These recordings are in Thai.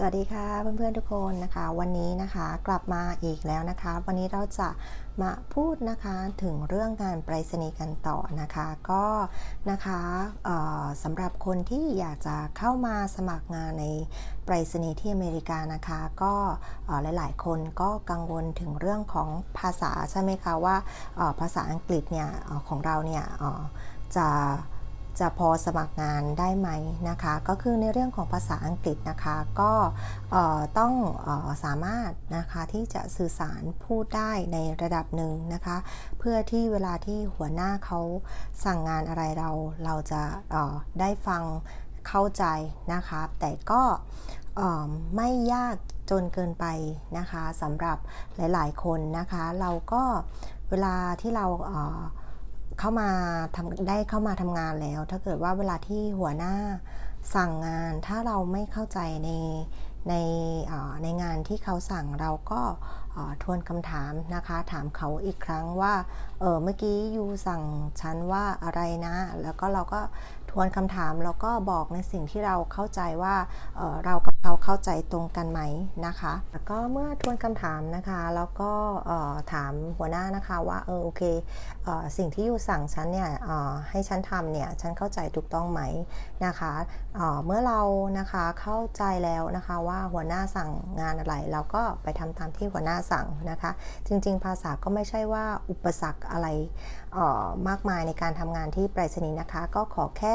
สวัสดีค่ะเพื่อนๆทุกคนนะคะวันนี้นะคะกลับมาอีกแล้วนะคะ วันนี้เราจะมาพูดนะคะถึงเรื่องงานไปรษณีย์กันต่อนะคะก็นะคะเออสำหรับคนที่อยากจะเข้ามาสมัครงานในไปรษณีย์ที่อเมริกานะคะ ก็หลายๆ คนก็กังวลถึงเรื่องของภาษาใช่ไหมคะว่าภาษาอังกฤษเนี่ยของเราเนี่ยจะ จะพอสมัครงานได้ไหมนะคะ ก็คือในเรื่องของภาษาอังกฤษนะคะ ก็ต้องออสามารถนะคะที่จะสื่อสารพูดได้ในระดับหนึ่งนะคะ เพื่อที่เวลาที่หัวหน้าเขาสั่งงานอะไรเราเราจะได้ฟังเข้าใจนะคะ แต่ก็ไม่ยากจนเกินไปนะคะสำหรับหลาย ๆ คนนะคะ เราก็เวลาที่เราเเข้ามาทำได้เข้ามาทำงานแล้ว ถ้าเกิดว่าเวลาที่หัวหน้าสั่งงาน ถ้าเราไม่เข้าใจในในในงานที่เขาสั่งเราก็ทวนคำถามนะคะ ถามเขาอีกครั้งว่าเออเมื่อกี้ยูสั่งฉันว่าอะไรนะ แล้วก็เราก็ ทวนคำถามแล้วก็บอกในสิ่งที่เราเข้าใจว่าเเรากับเขาเข้าใจตรงกันไหมนะคะแล้วก็เมื่อทวนคำถามนะคะแล้วก็ถามหัวหน้านะคะว่าเออโอเคเออสิ่งที่ยูสั่งฉันเนี่ยออให้ฉันทำเนี่ยฉันเข้าใจถูกต้องไหมนะคะเออเมื่อเรานะคะเข้าใจแล้วนะคะว่าหัวหน้าสั่งงานอะไร เราก็ไปทำตามที่หัวหน้าสั่งนะคะ จริง ๆ ภาษาก็ไม่ใช่ว่าอุปสรรคอะไรออมากมายในการทำงานที่ไปรษณีย์นะคะ ก็ขอแค่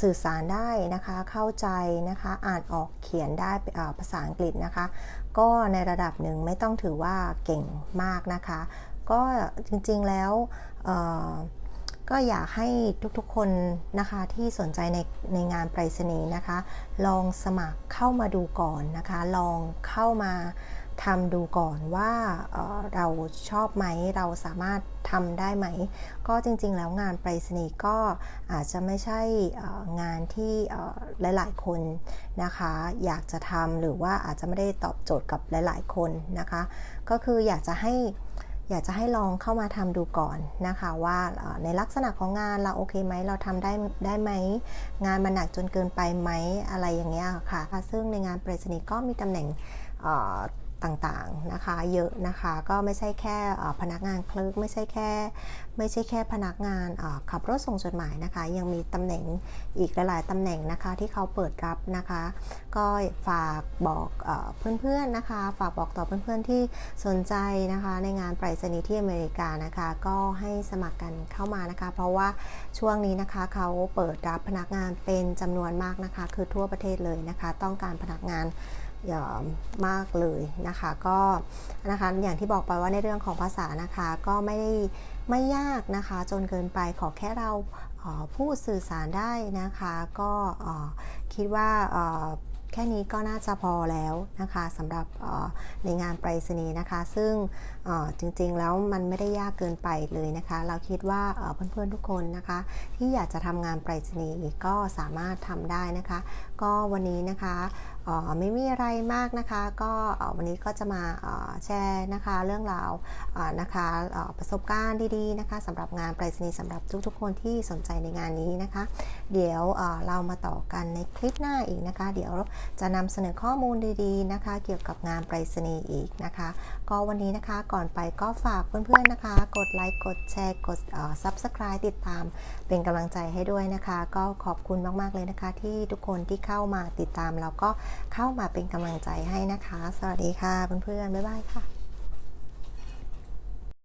สื่อสารได้นะคะ เข้าใจนะคะ อ่านออกเขียนได้ภาษาอังกฤษนะคะ ก็ในระดับหนึ่งไม่ต้องถือว่าเก่งมากนะคะ ก็จริงๆแล้วก็อยากให้ทุกๆคนนะคะที่สนใจในในงานไปรษณีย์นะคะ ลองสมัครเข้ามาดูก่อนนะคะ ลองเข้ามา ทำดูก่อนว่าเเราชอบไหมเราสามารถทำได้ไหม ก็จริงๆแล้วงานไปรษณีย์ก็อาจจะไม่ใช่งานที่หลายๆคนนะคะ อยากจะทำหรือว่าอาจจะไม่ได้ตอบโจทย์กับหลาย ๆ คนนะคะ ก็คืออยากจะให้อยากจะให้ลองเข้ามาทำดูก่อนนะคะว่าในลักษณะของงานเราโอเคไหมเราทำได้ได้ไหมงานมันหนักจนเกินไปไหมอะไรอย่างเงี้ยค่ะซึ่งในงานไปรษณีย์ก็มีตำแหน่ง ต่างๆนะคะเยอะนะคะก็ไม่ใช่แค่พนักงานคลึกไม่ใช่แค่ไม่ใช่แค่พนักงานขับรถส่งจดหมายนะคะ ยังมีตำแหน่งอีกหลายๆตำแหน่งนะคะที่เขาเปิดรับนะคะ ก็ฝากบอกเพื่อนๆนะคะ ฝากบอกต่อเพื่อนๆที่สนใจนะคะ ในงานไปรษณีย์ที่อเมริกานะคะ ก็ให้สมัครกันเข้ามานะคะ เพราะว่าช่วงนี้นะคะเขาเปิดรับพนักงานเป็นจำนวนมากนะคะ คือทั่วประเทศเลยนะคะ ต้องการพนักงาน มากเลยนะคะก็นะคะอย่างที่บอกไปว่าในเรื่องของภาษานะคะก็ไม่ได้ไม่ยากนะคะจนเกินไปขอแค่เราพูดสื่อสารได้นะคะก็คิดว่าแค่นี้ก็น่าจะพอแล้วนะคะสำหรับในงานไปรษณีย์นะคะ ซึ่งจริงๆแล้วมันไม่ได้ยากเกินไปเลยนะคะ เราคิดว่าเพื่อนๆทุกคนนะคะ ที่อยากจะทำงานไปรษณีย์ก็สามารถทำได้นะคะ ก็วันนี้นะคะ ไม่มีอะไรมากนะคะ ก็วันนี้ก็จะมาแชร์นะคะเรื่องราวนะคะประสบการณ์ดีๆนะคะสำหรับงานไปรษณีย์สำหรับทุกๆคนที่สนใจในงานนี้นะคะ เดี๋ยวเรามาต่อกันในคลิปหน้าอีกนะคะ เดี๋ยวจะนำเสนอข้อมูลดีๆนะคะ เกี่ยวกับงานไปรษณีย์อีกนะคะ ก็วันนี้นะคะก่อนไปก็ฝากเพื่อนๆนะคะ กดไลค์กดแชร์กด subscribe ติดตาม เป็นกำลังใจให้ด้วยนะคะ ก็ขอบคุณมากๆเลยนะคะ ที่ทุกคนที่เข้ามาติดตามแล้วก็เข้ามาเป็นกำลังใจให้นะคะ สวัสดีค่ะเพื่อนๆบ๊ายบายค่ะ